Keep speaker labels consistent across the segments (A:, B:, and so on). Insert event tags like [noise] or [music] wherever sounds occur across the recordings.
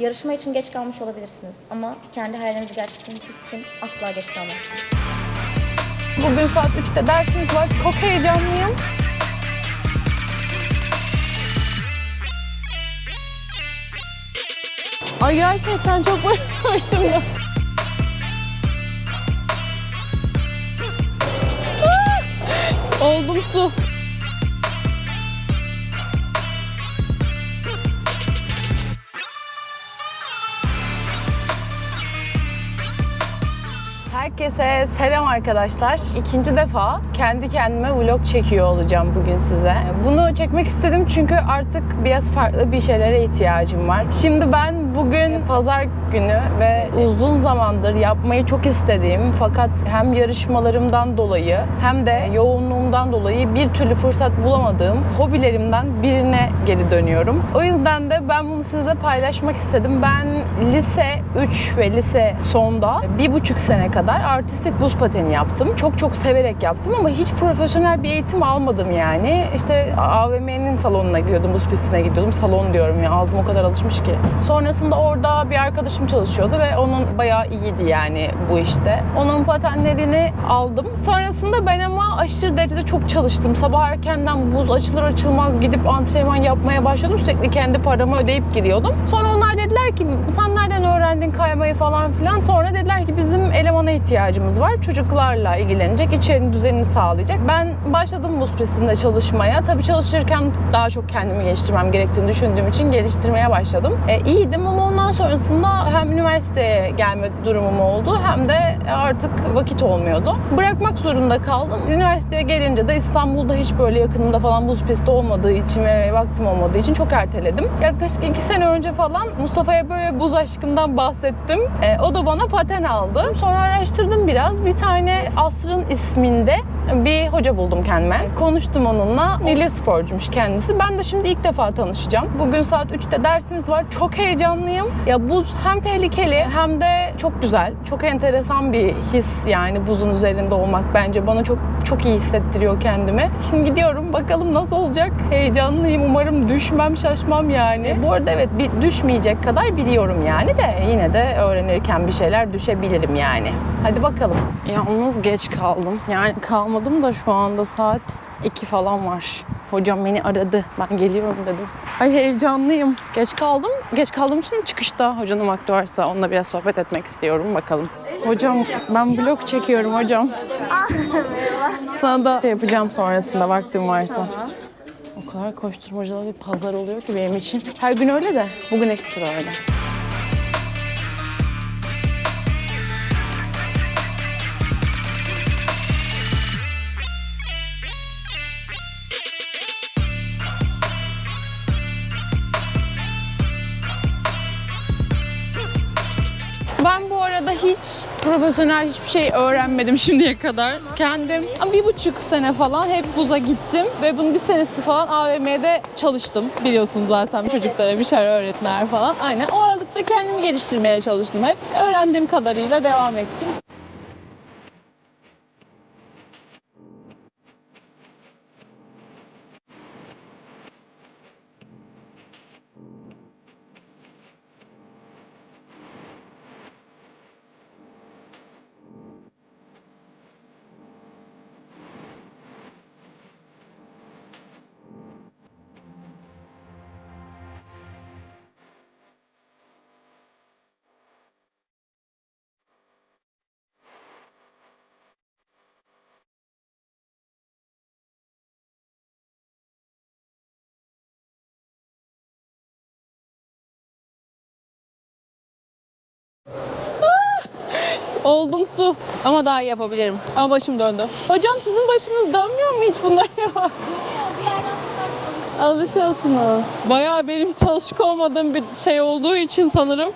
A: Yarışma için geç kalmış olabilirsiniz ama kendi hayallerinizi gerçekleştirmek için asla geç kalmazsınız.
B: Bugün saat 3'te dersimiz var. Çok heyecanlıyım. Ay gerçekten çok başımda. Ah! Oldum su. Herkese selam arkadaşlar. İkinci defa kendi kendime vlog çekiyor olacağım bugün size. Bunu çekmek istedim çünkü artık biraz farklı bir şeylere ihtiyacım var. Şimdi ben bugün pazar günü ve uzun zamandır yapmayı çok istediğim fakat hem yarışmalarımdan dolayı hem de yoğunluğumdan dolayı bir türlü fırsat bulamadığım hobilerimden birine geri dönüyorum. O yüzden de ben bunu sizle paylaşmak istedim. Ben lise 3 ve lise sonda bir buçuk sene kadar artistik buz pateni yaptım. Çok çok severek yaptım ama hiç profesyonel bir eğitim almadım yani. İşte AVM'nin salonuna gidiyordum, buz pistine gidiyordum. Salon diyorum ya ağzım o kadar alışmış ki. Sonrasında orada bir arkadaşım çalışıyordu ve onun bayağı iyiydi yani bu işte. Onun patenlerini aldım. Sonrasında ben ama aşırı derecede çok çalıştım. Sabah erkenden buz açılır açılmaz gidip antrenman yapmaya başladım. Sürekli kendi paramı ödeyip giriyordum. Sonra onlar dediler ki sen nereden öğrendin kaymayı falan filan. Sonra dediler ki bizim elemana ihtiyacımız var. Çocuklarla ilgilenecek, içerinin düzenini sağlayacak. Ben başladım buz pistinde çalışmaya. Tabii çalışırken daha çok kendimi geliştirmem gerektiğini düşündüğüm için geliştirmeye başladım. E, iyiydim ama ondan sonrasında hem üniversiteye gelme durumum oldu hem de artık vakit olmuyordu. Bırakmak zorunda kaldım. Üniversiteye gelince de İstanbul'da hiç böyle yakınımda falan buz pisti olmadığı için ve vaktim olmadığı için çok erteledim. Yaklaşık iki sene önce falan Mustafa'ya böyle buz aşkımdan bahsettim. E, o da bana paten aldı. Sonra araştırdım biraz. Bir tane Asrın isminde bir hoca buldum kendime. Konuştum onunla. Milli sporcumuş kendisi. Ben de şimdi ilk defa tanışacağım. Bugün saat 3'te dersiniz var. Çok heyecanlıyım. Ya buz hem tehlikeli hem de çok güzel. Çok enteresan bir his yani buzun üzerinde olmak bence bana çok çok iyi hissettiriyor kendimi. Şimdi gidiyorum bakalım nasıl olacak. Heyecanlıyım. Umarım düşmem, şaşmam yani. Bu arada evet bir düşmeyecek kadar biliyorum yani de yine de öğrenirken bir şeyler düşebilirim yani. Hadi bakalım. Yalnız geç kaldım. Yani kalmadım da şu anda saat 2 falan var. Hocam beni aradı. Ben geliyorum dedim. Ay heyecanlıyım. Geç kaldım. Geç kaldığım için çıkışta hocanın vakti varsa onunla biraz sohbet etmek istiyorum. Bakalım. Hocam ben vlog çekiyorum hocam. Sana da şey yapacağım sonrasında vaktim varsa. O kadar koşturmacalı bir pazar oluyor ki benim için. Her gün öyle de bugün ekstra öyle. Profesyonel hiçbir şey öğrenmedim [laughs] şimdiye kadar. Kendim bir buçuk sene falan hep buza gittim ve bunun bir senesi falan AVM'de çalıştım. Biliyorsun zaten çocuklara bir şeyler öğretmeler falan. Aynen o aralıkta kendimi geliştirmeye çalıştım hep. Öğrendiğim kadarıyla devam ettim. Oldum su. Ama daha iyi yapabilirim. Ama başım döndü. Hocam sizin başınız dönmüyor mu hiç bunlara? Alışıyorsunuz. Bayağı benim hiç alışık olmadığım bir şey olduğu için sanırım.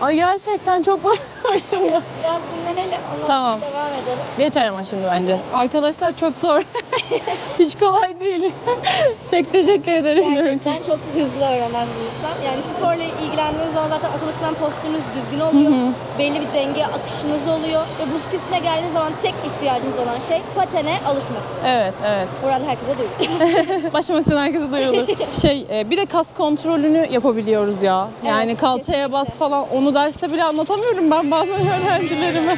B: Ay gerçekten çok [laughs] başım döndü.
A: Biraz dinlenelim.
B: Tamam.
A: Devam edelim.
B: Geçer ama şimdi bence. Arkadaşlar çok zor. [laughs] [laughs] Hiç kolay değil. [laughs] Çok teşekkür ederim.
C: Gerçekten çok hızlı öğrenen bir insan. Yani sporla ilgilendiğiniz zaman zaten otomatikman postürünüz düzgün oluyor. Belli bir denge akışınız oluyor. Ve buz pistine geldiğiniz zaman tek ihtiyacınız olan şey patene alışmak.
B: Evet, evet.
C: Buradan herkese duyurun. [laughs]
B: Başlamak isteyen herkese duyurulur. Şey, e, bir de kas kontrolünü yapabiliyoruz ya. Yani
C: Evet,
B: kalçaya bas falan onu derste bile anlatamıyorum ben bazen öğrencilerime.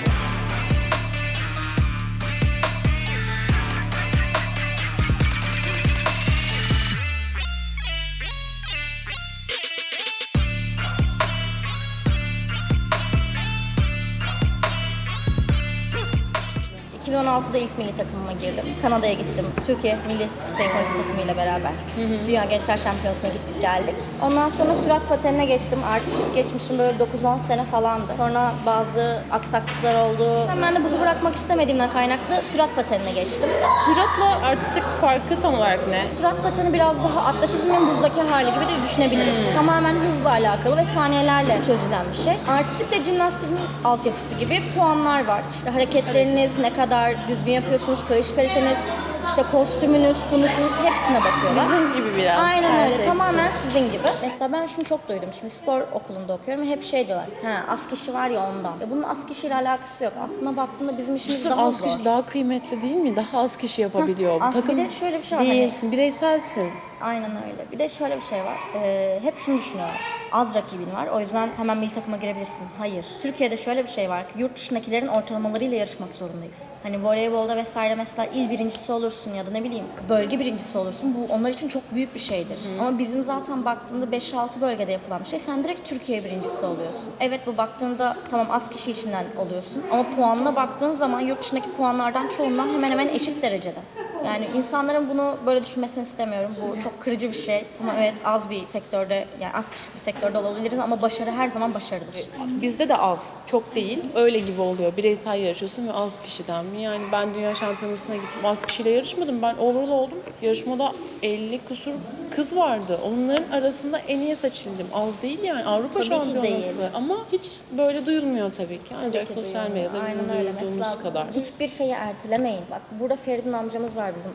A: 2016'da ilk milli takımıma girdim. Kanada'ya gittim. Türkiye milli senkronize takımıyla beraber. Dünya Gençler Şampiyonası'na gittik geldik. Ondan sonra sürat patenine geçtim. Artistik geçmişim böyle 9-10 sene falandı. Sonra bazı aksaklıklar oldu. Ben de buzu bırakmak istemediğimden kaynaklı sürat patenine geçtim.
B: Süratla artistik farkı tam olarak ne?
A: Sürat pateni biraz daha atletizmin buzdaki hali gibi de düşünebiliriz. Tamamen hızla alakalı ve saniyelerle çözülen bir şey. Artistikle jimnastiğin altyapısı gibi puanlar var. İşte hareketleriniz ne kadar düzgün yapıyorsunuz, kayış kaliteniz, işte kostümünüz, sunuşunuz hepsine bakıyorlar.
B: Bizim gibi biraz.
A: Aynen
B: her
A: öyle.
B: şey.
A: Tamamen sizin gibi. Mesela ben şunu çok duydum. Şimdi spor okulunda okuyorum ve hep şey diyorlar. Ha, az kişi var ya ondan. Ya bunun az kişiyle alakası yok. Aslında baktığında bizim işimiz
B: Sırf
A: daha
B: az
A: zor.
B: kişi daha kıymetli değil mi? Daha az kişi yapabiliyor.
A: az-
B: Takım
A: bir de şöyle bir şey var, hani-
B: değilsin, bireyselsin.
A: Aynen öyle. Bir de şöyle bir şey var. Ee, hep şunu düşünüyorlar. Az rakibin var. O yüzden hemen milli takıma girebilirsin. Hayır. Türkiye'de şöyle bir şey var ki yurt dışındakilerin ortalamalarıyla yarışmak zorundayız. Hani voleybolda vesaire mesela il birincisi olursun ya da ne bileyim bölge birincisi olursun. Bu onlar için çok büyük bir şeydir. Ama bizim zaten baktığında 5-6 bölgede yapılan bir şey. Sen direkt Türkiye birincisi oluyorsun. Evet bu baktığında tamam az kişi içinden oluyorsun. Ama puanına baktığın zaman yurt dışındaki puanlardan çoğundan hemen hemen eşit derecede. Yani insanların bunu böyle düşünmesini istemiyorum. Bu çok kırıcı bir şey. Tamam evet az bir sektörde yani az kişilik bir sektörde olabiliriz ama başarı her zaman başarıdır.
B: Bizde de az, çok değil. Öyle gibi oluyor. Bireysel yarışıyorsun ve az kişiden? Yani ben dünya şampiyonasına gittim. Az kişiyle yarışmadım. Ben overall oldum. Yarışmada 50 kusur kız vardı. Onların arasında en iyi seçildim. Az değil yani. Avrupa
A: Tabii
B: şampiyonası. Ama hiç böyle duyulmuyor tabii ki. Ancak
A: ki
B: sosyal medyada bizim
A: Mesela
B: kadar.
A: Hiçbir şeyi ertelemeyin. Bak burada Feridun amcamız var bizim.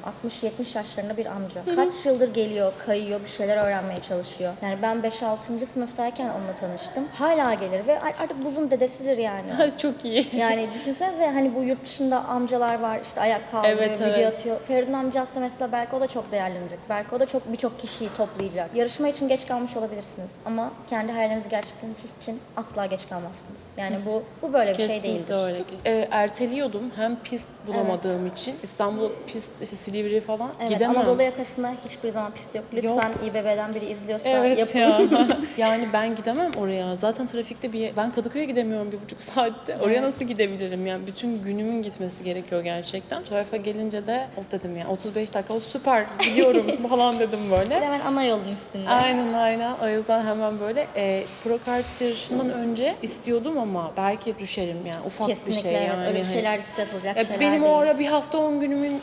A: 60-70 yaşlarında bir amca. Kaç yıldır geliyor, kayıyor, bir şeyler öğrenmeye çalışıyor. Yani ben 5-6. sınıftayken onunla tanıştım. Hala gelir ve artık buzun dedesidir yani. [laughs]
B: Çok iyi.
A: Yani düşünsenize hani bu yurt dışında amcalar var işte ayak kaldırıyor,
B: Evet,
A: video
B: evet.
A: atıyor. Feridun amcası mesela belki o da çok değerlenecek. Belki o da çok birçok kişiyi toplayacak. Yarışma için geç kalmış olabilirsiniz ama kendi hayallerinizi gerçekleştirmek için asla geç kalmazsınız. Yani bu bu böyle bir şey
B: Kesinlikle
A: değildir.
B: öyle. Ee, erteliyordum hem pist bulamadığım için. İstanbul pist, işte Silivri falan
A: Evet,
B: gidemem.
A: Anadolu yakasında hiçbir zaman pist yok. Lütfen İBB'den biri izliyorsa
B: Evet
A: yapın.
B: ya. [laughs] yani ben gidemem oraya. Zaten trafikte bir ben Kadıköy'e gidemiyorum bir buçuk saatte. Oraya nasıl gidebilirim? Yani bütün günümün gitmesi gerekiyor gerçekten. Bu tarafa gelince de of dedim ya 35 dakika o süper gidiyorum [laughs] falan dedim böyle.
A: Hemen ana yolun üstünde.
B: Aynen aynen. O yüzden hemen böyle e, pro kart yarışından önce istiyordum ama belki düşerim yani ufak
A: Kesinlikle
B: bir şey
A: evet.
B: yani.
A: Öyle bir şeyler riske atılacak
B: ya
A: şeyler
B: benim
A: değil.
B: o ara bir hafta 10 günümün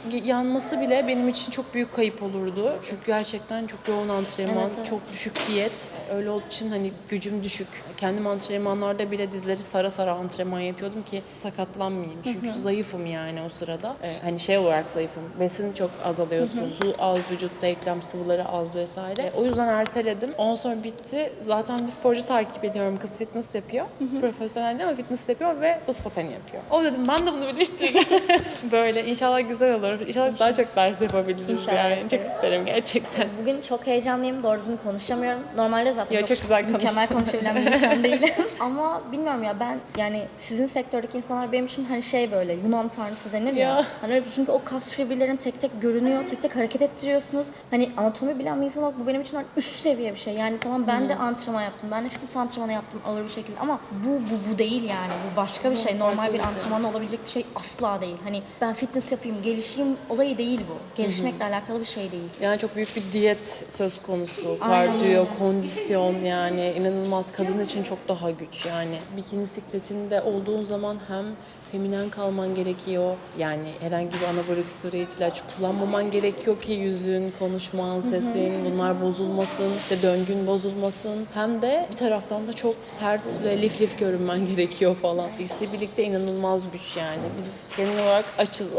B: yanması bile benim için çok büyük kayıp olurdu. Çünkü gerçekten çok yoğun antrenman,
A: Evet, evet.
B: çok düşük diyet. Öyle olduğu için hani gücüm düşük. Kendim antrenmanlarda bile dizleri sara sara antrenman yapıyordum ki sakatlanmayayım. Çünkü zayıfım yani o sırada. Ee, hani şey olarak zayıfım. Besin çok azalıyorsun. Su az, vücutta eklem sıvıları az vesaire. Ee, o yüzden erteledim. Ondan sonra bitti. Zaten bir sporcu takip ediyorum. Kız fitness yapıyor. Profesyonel değil ama fitness yapıyor ve buz pateni yapıyor. O dedim ben de bunu birleştireceğim. [laughs] Böyle inşallah güzel olur. İnşallah daha çok ders yapabiliriz
A: İnşallah
B: yani. Çok isterim gerçekten.
A: Bugün çok heyecanlıyım. Doğru düzgün konuşamıyorum. Normalde zaten
B: Ya, çok güzel
A: mükemmel konuşabilen bir insan [laughs] değilim. Ama bilmiyorum ya ben yani sizin sektördeki insanlar benim için hani şey böyle Yunan tanrısı denir ya.
B: Ya.
A: Hani öyle çünkü o kas fiberlerin tek tek görünüyor, tek tek hareket ettiriyorsunuz. Hani anatomi bilen bir insan olarak bu benim için hani üst seviye bir şey. Yani tamam ben de antrenman yaptım. Ben de fitness antrenmanı yaptım ağır bir şekilde ama bu bu bu değil yani. Bu başka bir şey. Normal bir antrenman olabilecek bir şey asla değil. Hani ben fitness yapayım, gelişeyim olayı değil bu. Gelişmekle alakalı bir şey değil.
B: Yani çok büyük bir diyet söz konusu.
A: Aynen
B: Kardiyo,
A: öyle.
B: kondisyon yani inanılmaz. Kadın için çok daha güç yani. Bikini sikletinde olduğun zaman hem feminen kalman gerekiyor. Yani herhangi bir anabolik steroid ilaç kullanmaman gerekiyor ki yüzün, konuşman, sesin bunlar bozulmasın ve döngün bozulmasın. Hem de bir taraftan da çok sert ve lif lif görünmen [laughs] gerekiyor falan. İkisi birlikte inanılmaz güç yani. Biz genel olarak açız.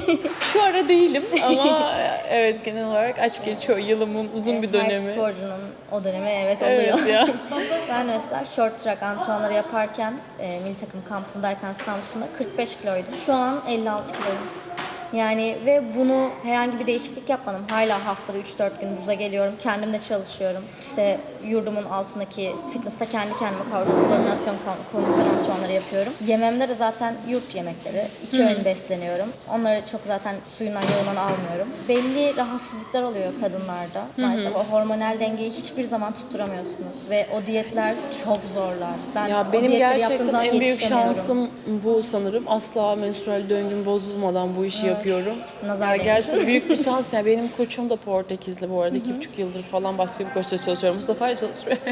B: [laughs] Şu ara değilim ama [laughs] evet genel olarak aç geçiyor yılımın uzun bir
A: Her
B: dönemi.
A: sporcunun o dönemi evet oluyor.
B: Evet ya. [laughs]
A: ben mesela short track antrenmanları yaparken e, milli takım kampındayken Samsun'da 45 kiloydum. Şu an 56 kiloyum. Yani ve bunu herhangi bir değişiklik yapmadım. Hala haftada 3-4 gün buza geliyorum. Kendim de çalışıyorum. İşte yurdumun altındaki fitness'a kendi kendime koordinasyon kondisyon antrenmanları yapıyorum. Yememde de zaten yurt yemekleri. İki öğün besleniyorum. Onları çok zaten suyundan yoğundan almıyorum. Belli rahatsızlıklar oluyor kadınlarda. Maalesef o hormonal dengeyi hiçbir zaman tutturamıyorsunuz. Ve o diyetler çok zorlar. Ben
B: Ya benim gerçekten en büyük şansım bu sanırım. Asla menstrual döngüm bozulmadan bu işi yapıyorum.
A: Nazar
B: Ya
A: değmesin.
B: gerçekten büyük bir şans. Yani benim koçum da Portekizli bu arada. iki buçuk yıldır falan başka bir koçla çalışıyorum. Mustafa ile çalışıyor. [laughs]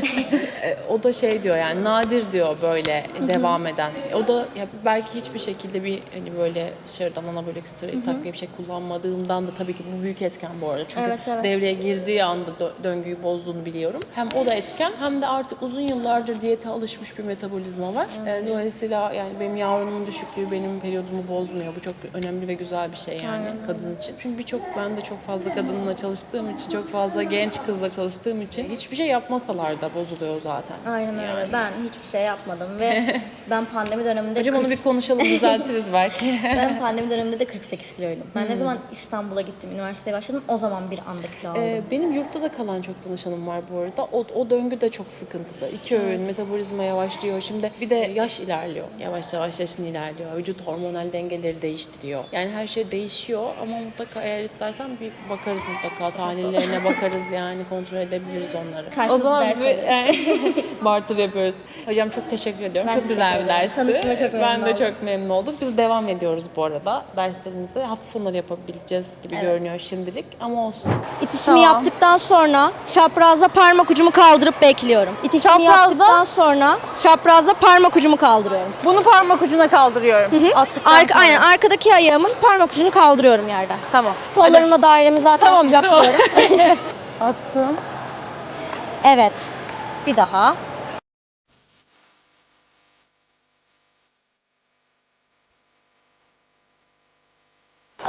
B: E, o da şey diyor yani nadir diyor böyle devam eden. O da ya belki hiçbir şekilde bir hani böyle dışarıdan anabolik steroid takviye bir şey kullanmadığımdan da tabii ki bu büyük etken bu arada. Çünkü
A: Evet, evet.
B: devreye girdiği anda dö- döngüyü bozduğunu biliyorum. Hem o da etken hem de artık uzun yıllardır diyete alışmış bir metabolizma var. E, dolayısıyla yani benim yavrumun düşüklüğü benim periyodumu bozmuyor. Bu çok önemli ve güzel bir şey yani kadın için. Çünkü birçok ben de çok fazla kadınla çalıştığım için, çok fazla genç kızla çalıştığım için hiçbir şey yapmasalar da bozuluyor zaten.
A: Aynen öyle. Ben hiçbir şey yapmadım ve [laughs] ben pandemi döneminde
B: Hocam onu
A: 40
B: bir konuşalım, [laughs] düzeltiriz belki.
A: ben pandemi döneminde de 48 kiloydum. Ben ne zaman İstanbul'a gittim, üniversiteye başladım o zaman bir anda kilo aldım.
B: Ee, benim yurtta da kalan çok danışanım var bu arada. O, o döngü de çok sıkıntılı. İki öğün, metabolizma yavaşlıyor. Şimdi bir de yaş ilerliyor. Yavaş yavaş yaşın ilerliyor. Vücut hormonal dengeleri değiştiriyor. Yani her şey değişiyor ama mutlaka eğer istersen bir bakarız mutlaka. Tahlillerine bakarız yani kontrol edebiliriz onları.
A: Karşılıklı
B: o zaman
A: ders
B: bizi [laughs] barter yapıyoruz. Hocam çok teşekkür ediyorum.
A: Ben
B: çok güzel bir dersti.
A: Tanıştığıma çok memnun
B: Ben de
A: oldum.
B: çok memnun oldum. Biz devam ediyoruz bu arada derslerimizi. Hafta sonları yapabileceğiz gibi
A: Evet.
B: görünüyor şimdilik ama olsun.
C: İtişimi yaptıktan sonra çaprazda parmak ucumu kaldırıp bekliyorum. İtişimi
D: Çaprazda?
C: yaptıktan sonra çaprazda parmak ucumu kaldırıyorum.
D: Bunu parmak ucuna kaldırıyorum. Attıktan
C: Arka,
D: sonra.
C: aynen arkadaki ayağımın parmak ucunu kaldırıyorum yerden.
D: Tamam.
C: Kollarımla dairemi zaten
D: Tamam,
C: kucaklıyorum. [laughs]
D: Attım.
C: evet. Bir daha.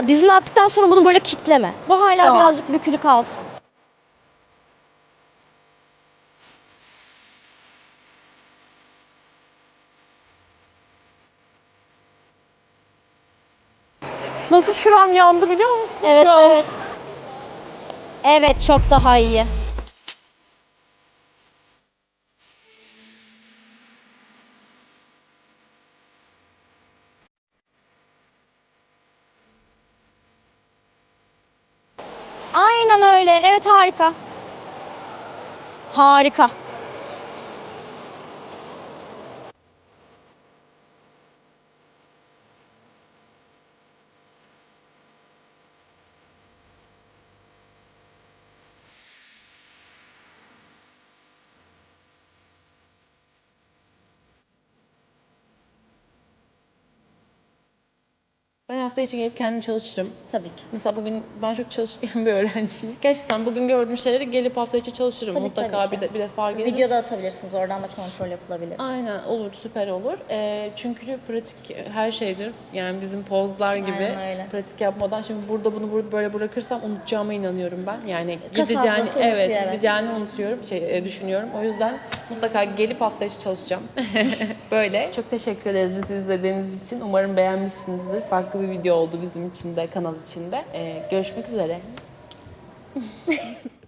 C: Dizini attıktan sonra bunu böyle kitleme. Bu hala
D: Tamam.
C: birazcık bükülü kalsın.
D: Nasıl şuram yandı biliyor musun?
C: Evet,
D: an?
C: evet. Evet, çok daha iyi. Aynen öyle. Evet, harika. Harika.
B: Ben hafta içi gelip kendim çalışırım.
A: Tabii ki.
B: Mesela bugün ben çok çalışkan [laughs] bir öğrenciyim. Gerçekten bugün gördüğüm şeyleri gelip hafta içi çalışırım.
A: Tabii,
B: Mutlaka
A: tabii
B: bir, de, bir defa gelirim.
A: Video da atabilirsiniz. Oradan da kontrol yapılabilir.
B: Aynen olur, süper olur. Ee, çünkü pratik her şeydir. Yani bizim pozlar gibi
A: Aynen öyle.
B: pratik yapmadan şimdi burada bunu böyle bırakırsam unutacağıma inanıyorum ben. Yani gideceğini evet,
A: unutuyor, evet.
B: gideceğini unutuyorum, şey e, düşünüyorum. O yüzden mutlaka gelip hafta içi çalışacağım. [laughs] böyle. Çok teşekkür ederiz bizi izlediğiniz için. Umarım beğenmişsinizdir. Bir video oldu bizim için de, kanal için de. Ee, görüşmek üzere. [laughs]